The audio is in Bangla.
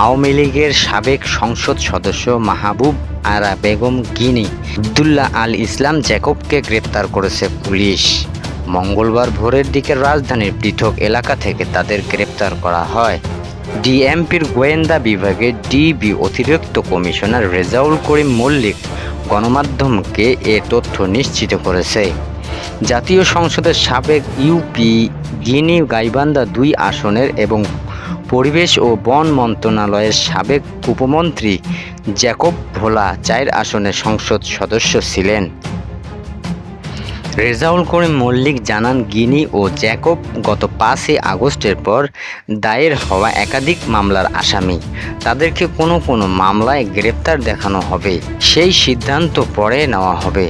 আওয়ামী লীগের সাবেক সংসদ সদস্য মাহবুব আরা বেগম গিনি আবদুল্লাহ আল ইসলাম জ্যাকবকে গ্রেপ্তার করেছে পুলিশ। মঙ্গলবার ভোরের দিকে রাজধানীর পৃথক এলাকা থেকে তাদের গ্রেপ্তার করা হয়। ডিএমপির গোয়েন্দা বিভাগের ডিবি অতিরিক্ত কমিশনার রেজাউল করিম মল্লিক গণমাধ্যমকে এ তথ্য নিশ্চিত করেছে। জাতীয় সংসদের সাবেক ইউপি গিনি গাইবান্ধা দুই আসনের এবং পরিবেশ ও বন মন্ত্রণালয়ের সাবেক উপমন্ত্রী জ্যাকব ভোলা চার আসনে সংসদ সদস্য ছিলেন। রেজাউল করিম মল্লিক জানান, গিনি ও জ্যাকব গত পাঁচই আগস্টের পর দায়ের হওয়া একাধিক মামলার আসামি। তাদেরকে কোনো কোনো মামলায় গ্রেপ্তার দেখানো হবে। সেই সিদ্ধান্ত পরে নেওয়া হবে।